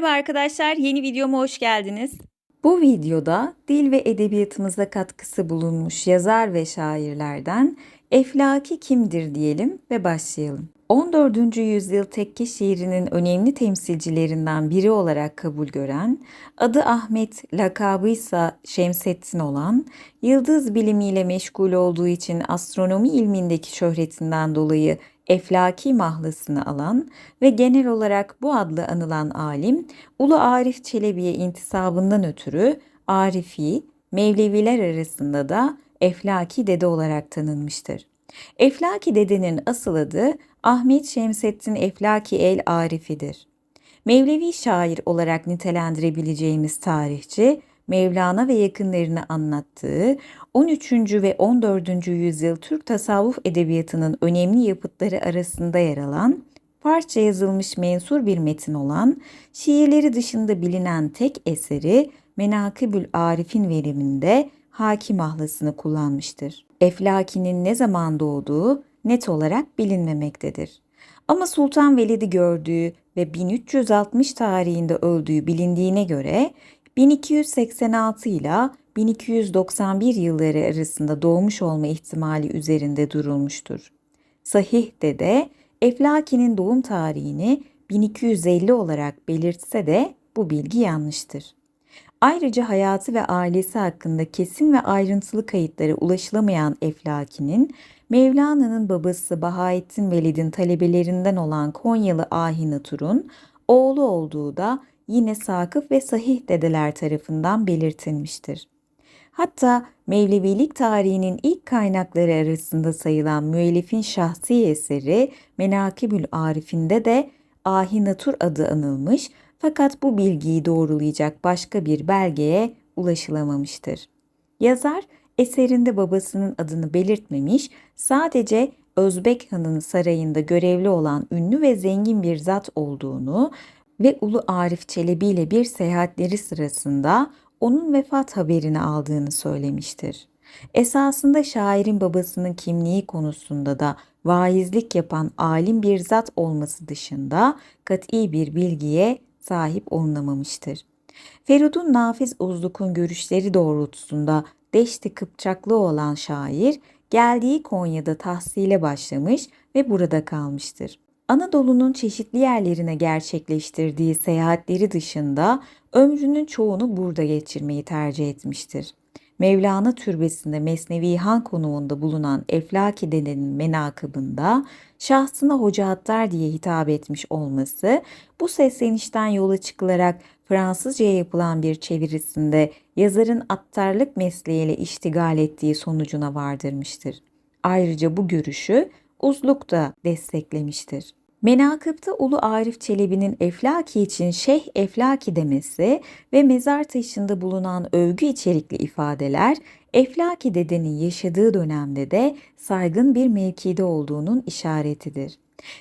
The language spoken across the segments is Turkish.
Merhaba arkadaşlar, yeni videoma hoş geldiniz. Bu videoda dil ve edebiyatımıza katkısı bulunmuş yazar ve şairlerden Eflaki kimdir diyelim ve başlayalım. 14. yüzyıl tekke şiirinin önemli temsilcilerinden biri olarak kabul gören, adı Ahmet, lakabıysa Şemsettin olan, yıldız bilimiyle meşgul olduğu için astronomi ilmindeki şöhretinden dolayı Eflaki mahlasını alan ve genel olarak bu adla anılan alim, Ulu Arif Çelebi'ye intisabından ötürü Arifi, Mevleviler arasında da Eflaki Dede olarak tanınmıştır. Eflaki Dede'nin asıl adı Ahmet Şemsettin Eflaki el Arifi'dir. Mevlevi şair olarak nitelendirebileceğimiz tarihçi, Mevlana ve yakınlarını anlattığı 13. ve 14. yüzyıl Türk tasavvuf edebiyatının önemli yapıtları arasında yer alan, Farsça yazılmış mensur bir metin olan, şiirleri dışında bilinen tek eseri Menakibül Arif'in veriminde hakim ahlasını kullanmıştır. Eflaki'nin ne zaman doğduğu net olarak bilinmemektedir. Ama Sultan Velid'i gördüğü ve 1360 tarihinde öldüğü bilindiğine göre 1286 ile 1291 yılları arasında doğmuş olma ihtimali üzerinde durulmuştur. Sahih de Eflaki'nin doğum tarihini 1250 olarak belirtse de bu bilgi yanlıştır. Ayrıca hayatı ve ailesi hakkında kesin ve ayrıntılı kayıtlara ulaşılamayan Eflaki'nin Mevlana'nın babası Bahaettin Velid'in talebelerinden olan Konyalı Ahin Tur'un oğlu olduğu da yine Sakıf ve Sahih dedeler tarafından belirtilmiştir. Hatta Mevlevilik tarihinin ilk kaynakları arasında sayılan müellifin şahsi eseri Menakibül Arif'inde de Ahinatur adı anılmış fakat bu bilgiyi doğrulayacak başka bir belgeye ulaşılamamıştır. Yazar eserinde babasının adını belirtmemiş, sadece Özbek Han'ın sarayında görevli olan ünlü ve zengin bir zat olduğunu ve Ulu Arif Çelebi ile bir seyahatleri sırasında onun vefat haberini aldığını söylemiştir. Esasında şairin babasının kimliği konusunda da vaizlik yapan alim bir zat olması dışında kat'i bir bilgiye sahip olunamamıştır. Ferud'un Nafiz Uzluk'un görüşleri doğrultusunda Deşti Kıpçaklı olan şair geldiği Konya'da tahsile başlamış ve burada kalmıştır. Anadolu'nun çeşitli yerlerine gerçekleştirdiği seyahatleri dışında ömrünün çoğunu burada geçirmeyi tercih etmiştir. Mevlana Türbesi'nde Mesnevi Han konuğunda bulunan Eflaki dedenin menakıbında şahsına Hoca Hattar diye hitap etmiş olması bu seslenişten yola çıkılarak Fransızcaya yapılan bir çevirisinde yazarın attarlık mesleğiyle iştigal ettiği sonucuna vardırmıştır. Ayrıca bu görüşü Uzluk da desteklemiştir. Menakıpta Ulu Arif Çelebi'nin Eflaki için Şeyh Eflaki demesi ve mezar taşında bulunan övgü içerikli ifadeler Eflaki dedenin yaşadığı dönemde de saygın bir mevkide olduğunun işaretidir.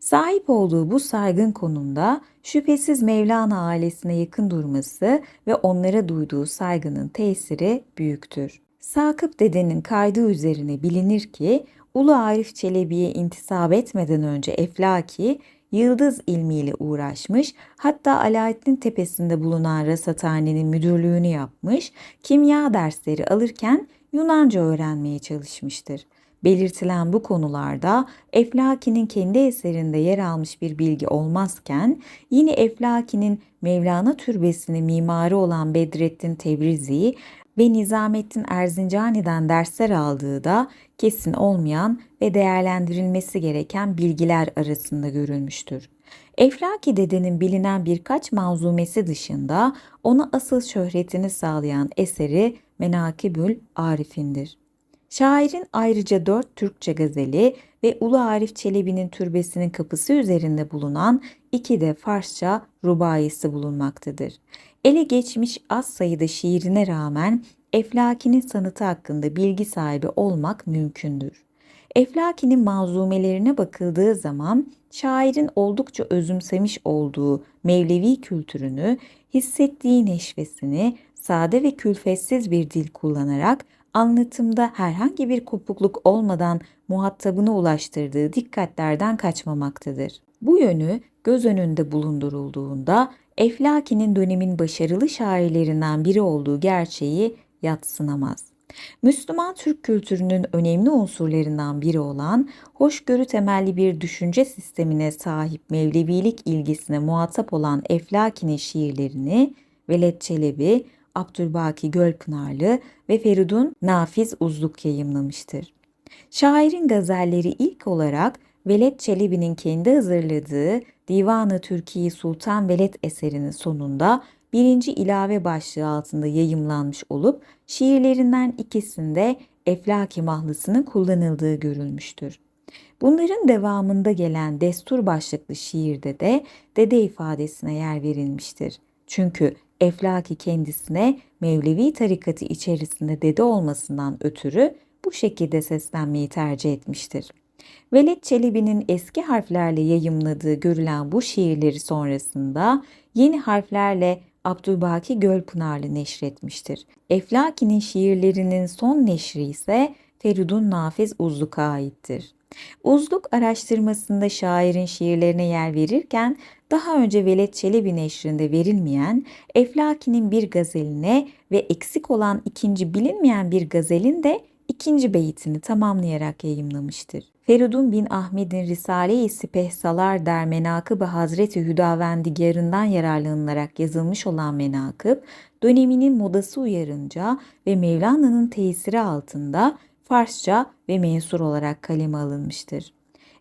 Sahip olduğu bu saygın konumda şüphesiz Mevlana ailesine yakın durması ve onlara duyduğu saygının tesiri büyüktür. Sakıp dedenin kaydı üzerine bilinir ki Ulu Arif Çelebi'ye intisap etmeden önce Eflaki yıldız ilmiyle uğraşmış, hatta Alaaddin Tepesi'nde bulunan rasathanenin müdürlüğünü yapmış, kimya dersleri alırken Yunanca öğrenmeye çalışmıştır. Belirtilen bu konularda Eflaki'nin kendi eserinde yer almış bir bilgi olmazken yine Eflaki'nin Mevlana Türbesi'nin mimarı olan Bedrettin Tebrizi ve Nizamettin Erzincani'den dersler aldığı da kesin olmayan ve değerlendirilmesi gereken bilgiler arasında görülmüştür. Eflaki dedenin bilinen birkaç manzumesi dışında ona asıl şöhretini sağlayan eseri Menakibül Arif'indir. Şairin ayrıca dört Türkçe gazeli ve Ulu Arif Çelebi'nin türbesinin kapısı üzerinde bulunan iki de Farsça rubayisi bulunmaktadır. Ele geçmiş az sayıda şiirine rağmen Eflaki'nin sanatı hakkında bilgi sahibi olmak mümkündür. Eflaki'nin manzumelerine bakıldığı zaman şairin oldukça özümsemiş olduğu Mevlevi kültürünü, hissettiği neşvesini sade ve külfetsiz bir dil kullanarak anlatımda herhangi bir kopukluk olmadan muhatabına ulaştırdığı dikkatlerden kaçmamaktadır. Bu yönü göz önünde bulundurulduğunda Eflaki'nin dönemin başarılı şairlerinden biri olduğu gerçeği yatsınamaz. Müslüman Türk kültürünün önemli unsurlarından biri olan hoşgörü temelli bir düşünce sistemine sahip Mevlevilik ilgisine muhatap olan Eflaki'nin şiirlerini Veled Çelebi, Abdülbaki Gölpınarlı ve Feridun Nafiz Uzluk yayımlamıştır. Şairin gazelleri ilk olarak Veled Çelebi'nin kendi hazırladığı Divanı Türkiye Sultan Veled eserinin sonunda birinci ilave başlığı altında yayımlanmış olup şiirlerinden ikisinde Eflaki mahlısının kullanıldığı görülmüştür. Bunların devamında gelen destur başlıklı şiirde de dede ifadesine yer verilmiştir. Çünkü Eflaki kendisine Mevlevi tarikatı içerisinde dede olmasından ötürü bu şekilde seslenmeyi tercih etmiştir. Veled Çelebi'nin eski harflerle yayımladığı görülen bu şiirleri sonrasında yeni harflerle Abdülbaki Gölpınarlı neşretmiştir. Eflaki'nin şiirlerinin son neşri ise Feridun Nafiz Uzluk'a aittir. Uzluk araştırmasında şairin şiirlerine yer verirken daha önce Veled Çelebi neşrinde verilmeyen Eflaki'nin bir gazeline ve eksik olan ikinci bilinmeyen bir gazelin de ikinci beyitini tamamlayarak yayımlamıştır. Feridun bin Ahmet'in Risale-i Sipehsalar der Menakıb-ı Hazreti Hüdavendigarından yararlanılarak yazılmış olan menakıb, döneminin modası uyarınca ve Mevlana'nın tesiri altında Farsça ve mensur olarak kaleme alınmıştır.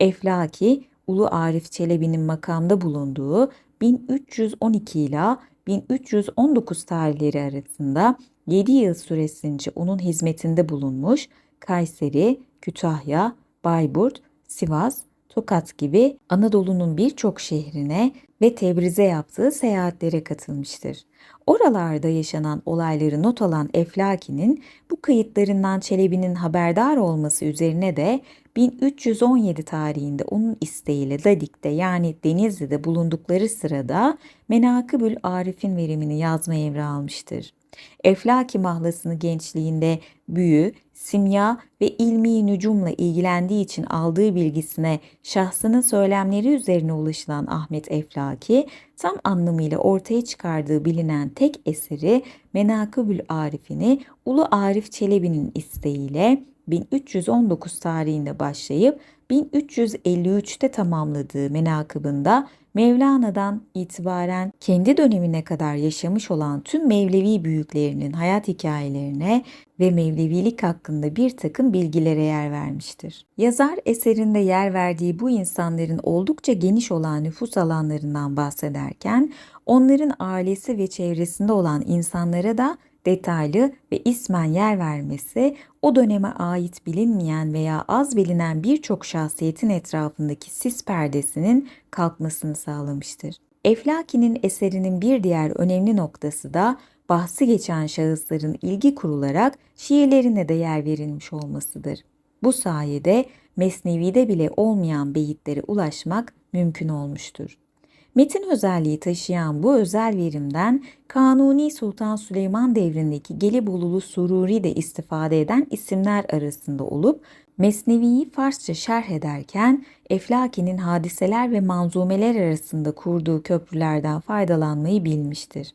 Eflaki, Ulu Arif Çelebi'nin makamda bulunduğu 1312 ila 1319 tarihleri arasında 7 yıl süresince onun hizmetinde bulunmuş Kayseri, Kütahya, Bayburt, Sivas, Tokat gibi Anadolu'nun birçok şehrine ve Tebriz'e yaptığı seyahatlere katılmıştır. Oralarda yaşanan olayları not alan Eflaki'nin bu kayıtlarından Çelebi'nin haberdar olması üzerine de 1317 tarihinde onun isteğiyle Dadik'te yani Denizli'de bulundukları sırada Menakıbül Arif'in verimini yazma emri almıştır. Eflaki mahlasını gençliğinde büyü, simya ve ilmi nücumla ilgilendiği için aldığı bilgisine şahsının söylemleri üzerine ulaşılan Ahmet Eflaki, tam anlamıyla ortaya çıkardığı bilinen tek eseri Menakıbül Arif'ini Ulu Arif Çelebi'nin isteğiyle 1319 tarihinde başlayıp 1353'te tamamladığı menakıbında Mevlana'dan itibaren kendi dönemine kadar yaşamış olan tüm Mevlevi büyüklerinin hayat hikayelerine ve Mevlevilik hakkında bir takım bilgilere yer vermiştir. Yazar eserinde yer verdiği bu insanların oldukça geniş olan nüfus alanlarından bahsederken onların ailesi ve çevresinde olan insanlara da detaylı ve ismen yer vermesi o döneme ait bilinmeyen veya az bilinen birçok şahsiyetin etrafındaki sis perdesinin kalkmasını sağlamıştır. Eflaki'nin eserinin bir diğer önemli noktası da bahsi geçen şahısların ilgi kurularak şiirlerine de yer verilmiş olmasıdır. Bu sayede Mesnevi'de bile olmayan beyitlere ulaşmak mümkün olmuştur. Metin özelliği taşıyan bu özel verimden Kanuni Sultan Süleyman devrindeki Gelibolu Sururi de istifade eden isimler arasında olup Mesnevi'yi Farsça şerh ederken Eflaki'nin hadiseler ve manzumeler arasında kurduğu köprülerden faydalanmayı bilmiştir.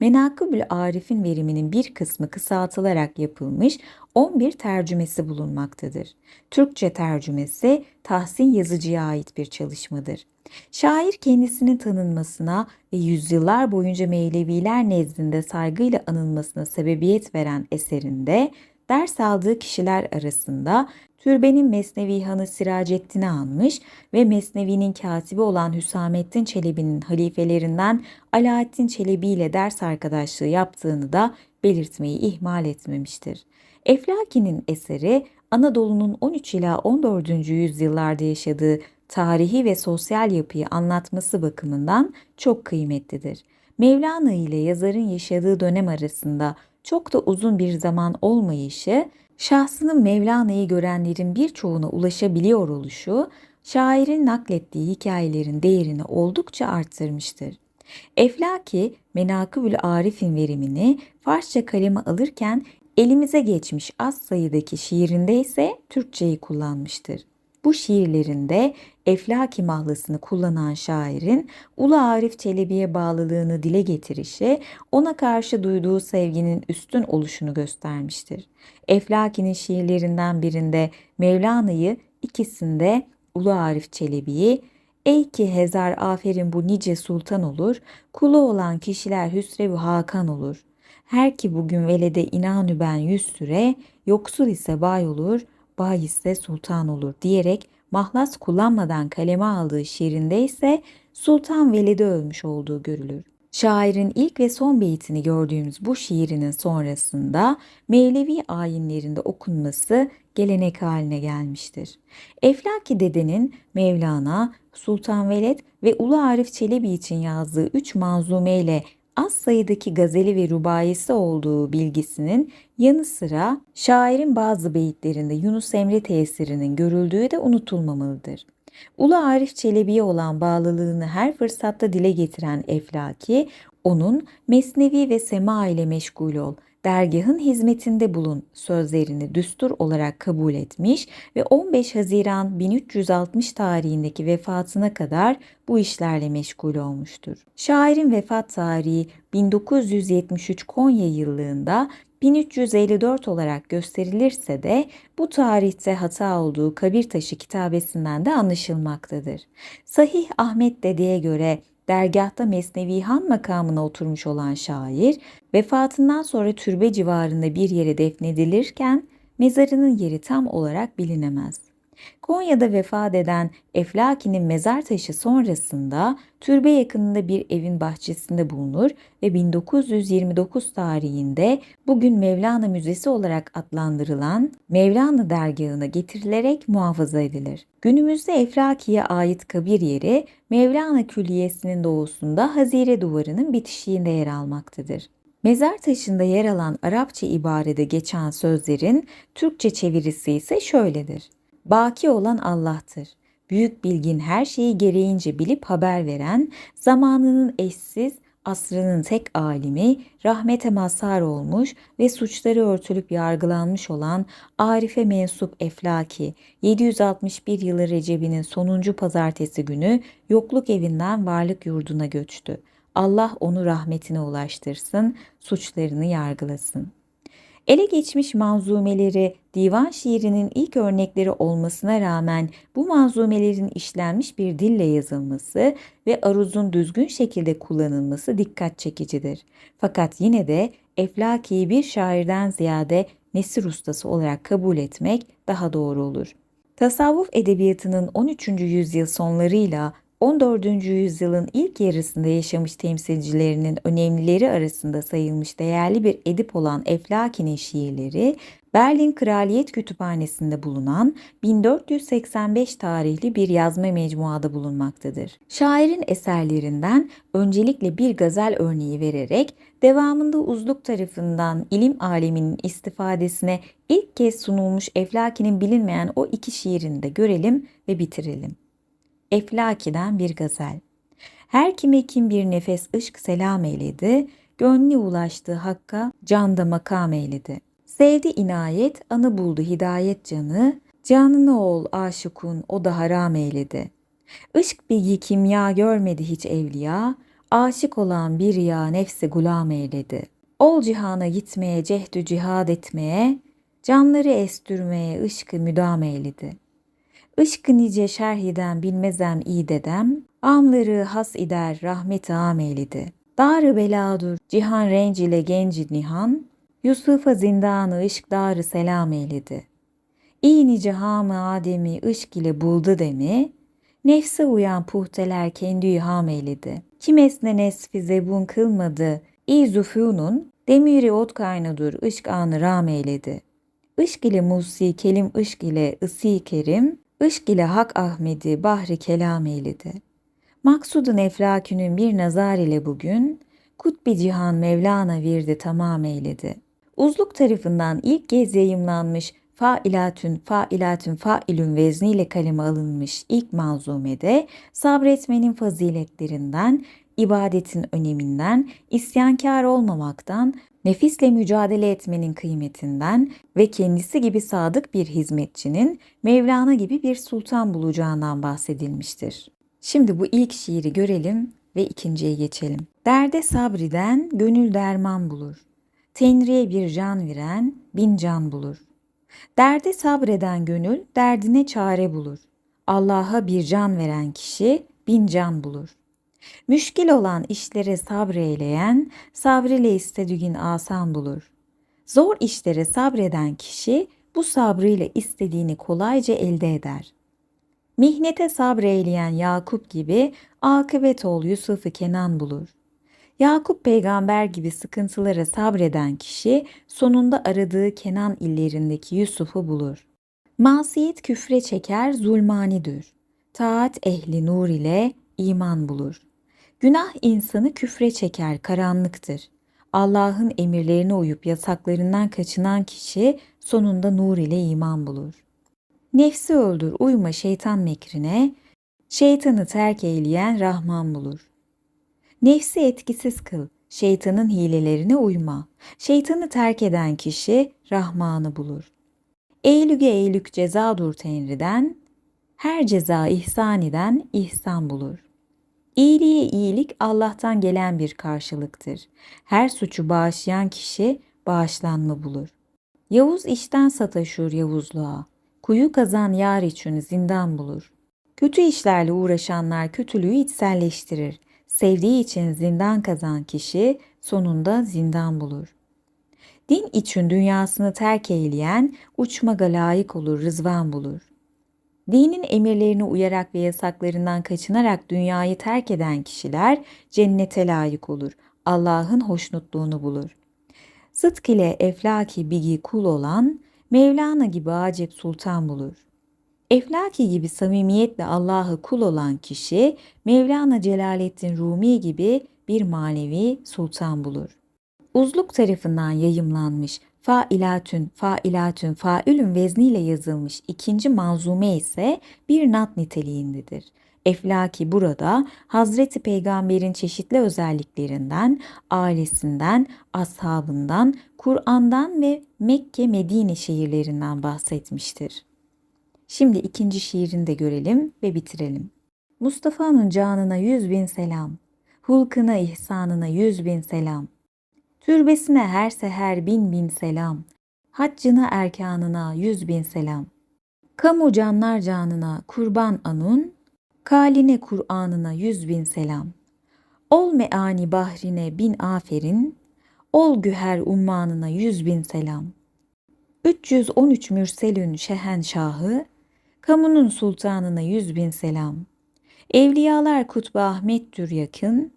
Menakıbül Arif'in veriminin bir kısmı kısaltılarak yapılmış 11 tercümesi bulunmaktadır. Türkçe tercümesi Tahsin Yazıcı'ya ait bir çalışmadır. Şair kendisinin tanınmasına ve yüzyıllar boyunca Mevleviler nezdinde saygıyla anılmasına sebebiyet veren eserinde ders aldığı kişiler arasında Türbenin Mesnevi Hanı Siracettin'i anmış ve Mesnevi'nin katibi olan Hüsamettin Çelebi'nin halifelerinden Alaaddin Çelebi ile ders arkadaşlığı yaptığını da belirtmeyi ihmal etmemiştir. Eflaki'nin eseri Anadolu'nun 13 ila 14. yüzyıllarda yaşadığı tarihi ve sosyal yapıyı anlatması bakımından çok kıymetlidir. Mevlana ile yazarın yaşadığı dönem arasında çok da uzun bir zaman olmayışı, şahsının Mevlana'yı görenlerin birçoğuna ulaşabiliyor oluşu, şairin naklettiği hikayelerin değerini oldukça arttırmıştır. Eflaki, Menakıbül Arif'in verimini Farsça kaleme alırken elimize geçmiş az sayıdaki şiirinde ise Türkçeyi kullanmıştır. Bu şiirlerinde Eflaki mahlasını kullanan şairin Ulu Arif Çelebi'ye bağlılığını dile getirişi ona karşı duyduğu sevginin üstün oluşunu göstermiştir. Eflaki'nin şiirlerinden birinde Mevlana'yı, ikisinde Ulu Arif Çelebi'yi Ey ki hezar aferin bu nice sultan olur, kulu olan kişiler hüsrev hakan olur. Her ki bugün velede inanü ben yüz süre, yoksul ise bay olur, bay ise sultan olur diyerek mahlas kullanmadan kaleme aldığı şiirinde ise Sultan Velid'i övmüş olduğu görülür. Şairin ilk ve son beytini gördüğümüz bu şiirinin sonrasında Mevlevi ayinlerinde okunması gelenek haline gelmiştir. Eflaki Dede'nin Mevlana, Sultan Veled ve Ulu Arif Çelebi için yazdığı üç manzume ile az sayıdaki gazeli ve rubayesi olduğu bilgisinin yanı sıra şairin bazı beyitlerinde Yunus Emre tesirinin görüldüğü de unutulmamalıdır. Ulu Arif Çelebi'ye olan bağlılığını her fırsatta dile getiren Eflaki, onun Mesnevi ve Sema ile meşgul ol, dergahın hizmetinde bulun sözlerini düstur olarak kabul etmiş ve 15 Haziran 1360 tarihindeki vefatına kadar bu işlerle meşgul olmuştur. Şairin vefat tarihi 1973 Konya yıllığında 1354 olarak gösterilirse de bu tarihte hata olduğu Kabir Taşı kitabesinden de anlaşılmaktadır. Sahih Ahmet Dede'ye göre dergahta Mesnevi Han makamına oturmuş olan şair, vefatından sonra türbe civarında bir yere defnedilirken mezarının yeri tam olarak bilinemez. Konya'da vefat eden Eflaki'nin mezar taşı sonrasında türbe yakınında bir evin bahçesinde bulunur ve 1929 tarihinde bugün Mevlana Müzesi olarak adlandırılan Mevlana dergahına getirilerek muhafaza edilir. Günümüzde Eflaki'ye ait kabir yeri Mevlana Külliyesi'nin doğusunda Hazire Duvarı'nın bitişiğinde yer almaktadır. Mezar taşında yer alan Arapça ibarede geçen sözlerin Türkçe çevirisi ise şöyledir. Baki olan Allah'tır. Büyük bilgin her şeyi gereğince bilip haber veren, zamanının eşsiz, asrının tek alimi, rahmete mazhar olmuş ve suçları örtülüp yargılanmış olan Arif'e mensup Eflaki, 761 yılı Recep'inin sonuncu pazartesi günü yokluk evinden varlık yurduna göçtü. Allah onu rahmetine ulaştırsın, suçlarını yargılasın. Ele geçmiş manzumeleri divan şiirinin ilk örnekleri olmasına rağmen bu manzumelerin işlenmiş bir dille yazılması ve aruzun düzgün şekilde kullanılması dikkat çekicidir. Fakat yine de Eflaki'yi bir şairden ziyade nesir ustası olarak kabul etmek daha doğru olur. Tasavvuf edebiyatının 13. yüzyıl sonlarıyla 14. yüzyılın ilk yarısında yaşamış temsilcilerinin önemlileri arasında sayılmış değerli bir edip olan Eflaki'nin şiirleri, Berlin Kraliyet Kütüphanesi'nde bulunan 1485 tarihli bir yazma mecmuada bulunmaktadır. Şairin eserlerinden öncelikle bir gazel örneği vererek devamında uzluk tarafından ilim aleminin istifadesine ilk kez sunulmuş Eflaki'nin bilinmeyen o iki şiirini de görelim ve bitirelim. Eflaki'den bir gazel. Her kime kim bir nefes ışk selam eyledi, gönlü ulaştı hakka, canda makam eyledi. Sevdi inayet, anı buldu hidayet canı, canını ol aşıkun o da haram eyledi. Işk bilgi kimya görmedi hiç evliya, aşık olan bir ya nefsi gulam eyledi. Ol cihana gitmeye cehdü cihad etmeye, canları estürmeye ışkı müdam eyledi.'' Işkı nice şerhiden bilmezem iyi dedem, amları has ider rahmet ameylidi. Darı beladur cihan renc ile genci nihan, Yusuf'a zindanı ışk darı selam eyledi. İyi nice hamı Adem'i ışk ile buldu demi, Nefse uyan puhteler kendi ham eyledi. Kim esne nesfi zebun kılmadı, İ zufunun, demiri ot kaynadır ışk anı ram eyledi. Işk ile musi kelim ışk ile ısi kerim, Işk ile Hak Ahmedi bahri kelam eyledi. Maksudun eflakünün bir nazar ile bugün, Kutbi Cihan Mevlana virdi tamam eyledi. Uzluk tarafından ilk kez yayımlanmış failatün failatün failün vezniyle kaleme alınmış ilk manzumede sabretmenin faziletlerinden, ibadetin öneminden, isyankar olmamaktan, Nefisle mücadele etmenin kıymetinden ve kendisi gibi sadık bir hizmetçinin Mevlana gibi bir sultan bulacağından bahsedilmiştir. Şimdi bu ilk şiiri görelim ve ikinciye geçelim. Derde sabriden gönül derman bulur. Tenriye bir can veren bin can bulur. Derde sabreden gönül derdine çare bulur. Allah'a bir can veren kişi bin can bulur. Müşkil olan işlere sabreyleyen, sabriyle istediğin asan bulur. Zor işlere sabreden kişi bu sabrıyla istediğini kolayca elde eder. Mihnete sabreyleyen Yakup gibi akıbet ol Yusuf'u Kenan bulur. Yakup peygamber gibi sıkıntılara sabreden kişi sonunda aradığı Kenan illerindeki Yusuf'u bulur. Masiyet küfre çeker zulmanidir. Taat ehli nur ile iman bulur. Günah insanı küfre çeker karanlıktır. Allah'ın emirlerine uyup yasaklarından kaçınan kişi sonunda nur ile iman bulur. Nefsi öldür uyma şeytan mekrine, şeytanı terk eyleyen Rahman bulur. Nefsi etkisiz kıl, şeytanın hilelerine uyma. Şeytanı terk eden kişi Rahman'ı bulur. Eylüge eylük cezadur Tenriden, her ceza ihsan eden ihsan bulur. İyiliğe iyilik Allah'tan gelen bir karşılıktır. Her suçu bağışlayan kişi bağışlanma bulur. Yavuz işten sataşır Yavuzluğa. Kuyu kazan yar için zindan bulur. Kötü işlerle uğraşanlar kötülüğü içselleştirir. Sevdiği için zindan kazan kişi sonunda zindan bulur. Din için dünyasını terk eyleyen uçmaga layık olur, rızvan bulur. Dinin emirlerine uyarak ve yasaklarından kaçınarak dünyayı terk eden kişiler cennete layık olur. Allah'ın hoşnutluğunu bulur. Sıdk ile eflaki bigi kul olan Mevlana gibi acep sultan bulur. Eflaki gibi samimiyetle Allah'ı kul olan kişi Mevlana Celaleddin Rumi gibi bir manevi sultan bulur. Uzluk tarafından yayımlanmış failatün, failatün, faülün vezniyle yazılmış ikinci manzume ise bir nat niteliğindedir. Eflaki burada Hazreti Peygamber'in çeşitli özelliklerinden, ailesinden, ashabından, Kur'an'dan ve Mekke, Medine şehirlerinden bahsetmiştir. Şimdi ikinci şiirini de görelim ve bitirelim. Mustafa'nın canına yüz bin selam, hulkına ihsanına yüz bin selam. Türbesine her seher bin bin selam, haccına erkanına yüz bin selam. Kamu canlar canına kurban anun, kaline Kur'an'ına yüz bin selam. Ol meani bahrine bin aferin, ol güher ummanına yüz bin selam. 313 mürselün şehenşahı, kamunun sultanına yüz bin selam. Evliyalar kutbu Ahmet'tür yakın,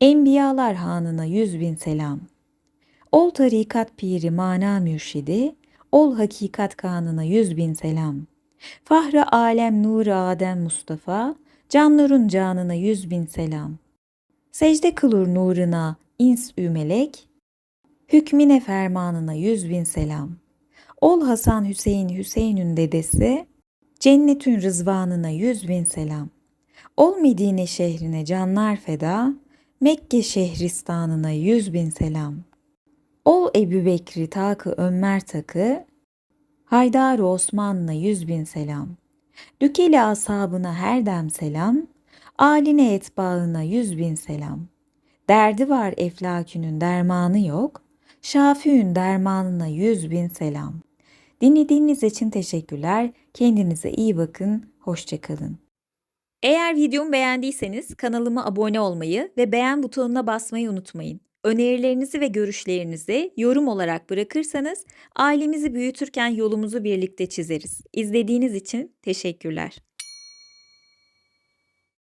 enbiyalar hanına yüz bin selam. Ol tarikat piri mana mürşidi, ol hakikat kanına yüz bin selam. Fahra alem nur Adem Mustafa, canların canına yüz bin selam. Secde kılur nuruna ins ümelek, hükmine fermanına yüz bin selam. Ol Hasan Hüseyin Hüseyin'ün dedesi, cennetin rızvanına yüz bin selam. Ol Medine şehrine canlar feda, Mekke şehristanına yüz bin selam. Ol Ebu Bekri takı Ömer takı, Haydar Osman'la yüz bin selam. Dükeli ashabına her dem selam, aline etbaına yüz bin selam. Derdi var eflakünün dermanı yok, Şafi'ün dermanına yüz bin selam. Dinlediğiniz için teşekkürler. Kendinize iyi bakın. Hoşçakalın. Eğer videomu beğendiyseniz kanalıma abone olmayı ve beğen butonuna basmayı unutmayın. Önerilerinizi ve görüşlerinizi yorum olarak bırakırsanız ailemizi büyütürken yolumuzu birlikte çizeriz. İzlediğiniz için teşekkürler.